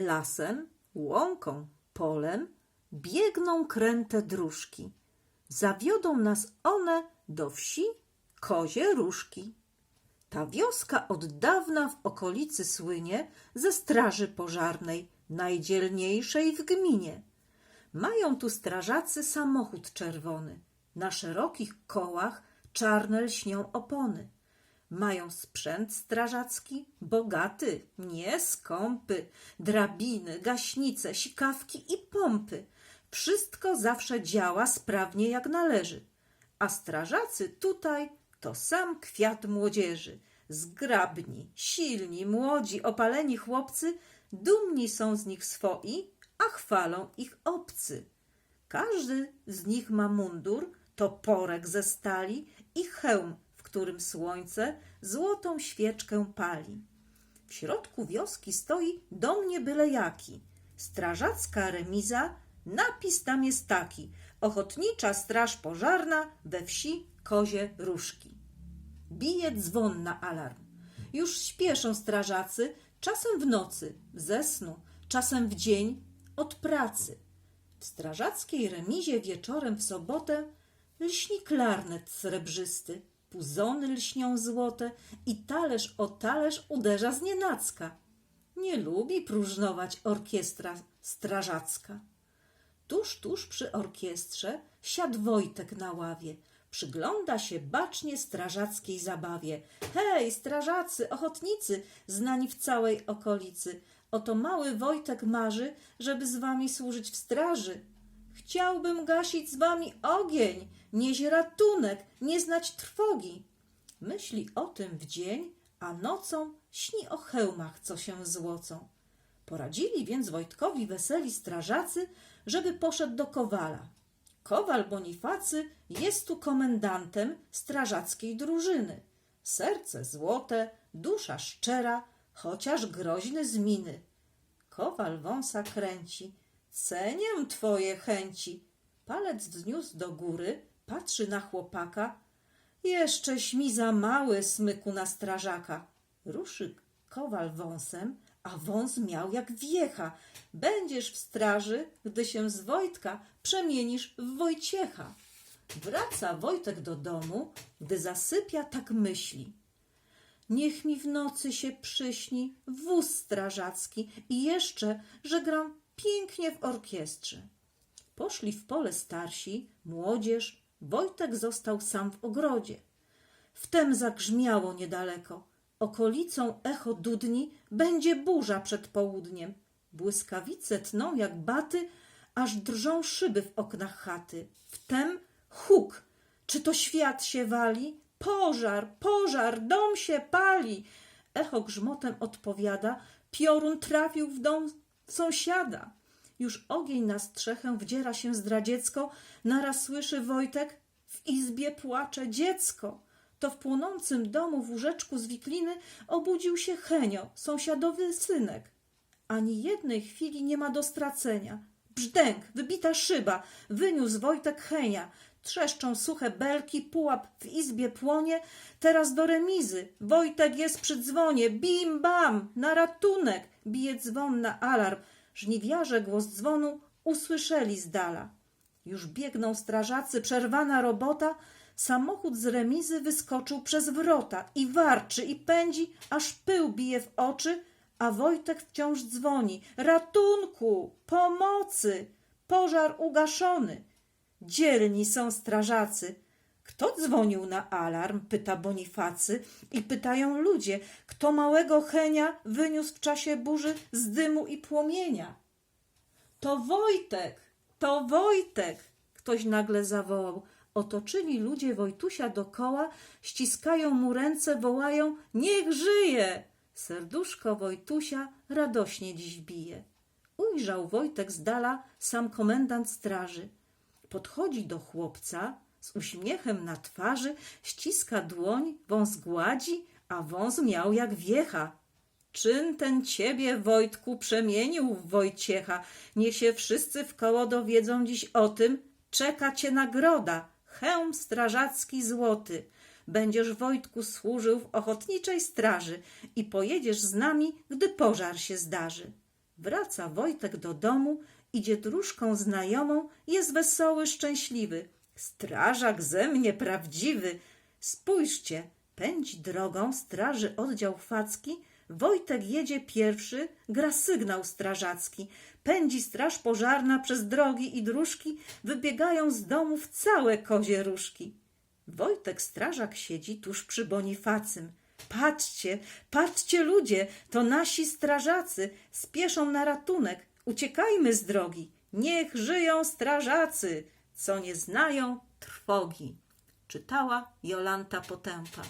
lasem, łąką, polem biegną kręte dróżki. Zawiodą nas one do wsi kozie różki. Ta wioska od dawna w okolicy słynie ze straży pożarnej, najdzielniejszej w gminie. Mają tu strażacy samochód czerwony, na szerokich kołach czarne lśnią opony. Mają sprzęt strażacki, bogaty, nie skąpy, drabiny, gaśnice, sikawki i pompy. Wszystko zawsze działa sprawnie jak należy. A strażacy tutaj to sam kwiat młodzieży. Zgrabni, silni, młodzi, opaleni chłopcy, dumni są z nich swoi, a chwalą ich obcy. Każdy z nich ma mundur, toporek ze stali i hełm, którym słońce złotą świeczkę pali. W środku wioski stoi dom nie byle jaki. Strażacka remiza, napis tam jest taki. Ochotnicza straż pożarna we wsi Kozie Różki. Bije dzwon na alarm. Już śpieszą strażacy, czasem w nocy, ze snu, czasem w dzień, od pracy. W strażackiej remizie wieczorem w sobotę lśni klarnet srebrzysty, puzony lśnią złote i talerz o talerz uderza znienacka. Nie lubi próżnować orkiestra strażacka. Tuż, tuż przy orkiestrze siadł Wojtek na ławie. Przygląda się bacznie strażackiej zabawie. Hej, strażacy, ochotnicy, znani w całej okolicy. Oto mały Wojtek marzy, żeby z wami służyć w straży. Chciałbym gasić z wami ogień, nieść ratunek, nie znać trwogi. Myśli o tym w dzień, a nocą śni o hełmach, co się złocą. Poradzili więc Wojtkowi weseli strażacy, żeby poszedł do Kowala. Kowal Bonifacy jest tu komendantem strażackiej drużyny. Serce złote, dusza szczera, chociaż groźny z miny. Kowal wąsa kręci, cenię twoje chęci. Palec wzniósł do góry, patrzy na chłopaka. Jeszcześ mi za mały, smyku na strażaka. Ruszy kowal wąsem, a wąs miał jak wiecha. Będziesz w straży, gdy się z Wojtka przemienisz w Wojciecha. Wraca Wojtek do domu, gdy zasypia, tak myśli. Niech mi w nocy się przyśni wóz strażacki i jeszcze, że gram pięknie w orkiestrze. Poszli w pole starsi, młodzież, Wojtek został sam w ogrodzie. Wtem zagrzmiało niedaleko. Okolicą echo dudni będzie burza przed południem. Błyskawice tną jak baty, aż drżą szyby w oknach chaty. Wtem huk. Czy to świat się wali? Pożar, pożar, dom się pali. Echo grzmotem odpowiada, piorun trafił w dom sąsiada. Już ogień na strzechę wdziera się zdradziecko, naraz słyszy Wojtek, w izbie płacze dziecko. To w płonącym domu w łóżeczku z wikliny obudził się Henio, sąsiadowy synek. Ani jednej chwili nie ma do stracenia. Brzdęk, wybita szyba, wyniósł Wojtek Henia. Trzeszczą suche belki, pułap w izbie płonie. Teraz do remizy. Wojtek jest przy dzwonie. Bim bam, na ratunek. Bije dzwon na alarm. Żniwiarze głos dzwonu usłyszeli z dala. Już biegną strażacy, przerwana robota. Samochód z remizy wyskoczył przez wrota i warczy i pędzi, aż pył bije w oczy, a Wojtek wciąż dzwoni. Ratunku! Pomocy! Pożar ugaszony! Dzielni są strażacy. Kto dzwonił na alarm? Pyta Bonifacy i pytają ludzie, kto małego Henia wyniósł w czasie burzy z dymu i płomienia. To Wojtek! To Wojtek! Ktoś nagle zawołał. Otoczyli ludzie Wojtusia dokoła, ściskają mu ręce, wołają: Niech żyje! Serduszko Wojtusia radośnie dziś bije. Ujrzał Wojtek z dala sam komendant straży. Podchodzi do chłopca z uśmiechem na twarzy, ściska dłoń, wąs gładzi, a wąs miał jak wiecha. Czyn ten ciebie, Wojtku, przemienił w Wojciecha. Niech się wszyscy w koło dowiedzą dziś o tym. Czeka cię nagroda, hełm strażacki złoty. Będziesz, Wojtku, służył w ochotniczej straży i pojedziesz z nami, gdy pożar się zdarzy. Wraca Wojtek do domu, idzie dróżką znajomą, jest wesoły, szczęśliwy. Strażak ze mnie prawdziwy. Spójrzcie, pędzi drogą straży oddział Facki. Wojtek jedzie pierwszy, gra sygnał strażacki. Pędzi straż pożarna przez drogi i dróżki, wybiegają z domów całe kozie różki. Wojtek strażak siedzi tuż przy Bonifacym. Patrzcie, patrzcie ludzie, to nasi strażacy, spieszą na ratunek, uciekajmy z drogi. Niech żyją strażacy, co nie znają trwogi. Czytała Jolanta Potępa.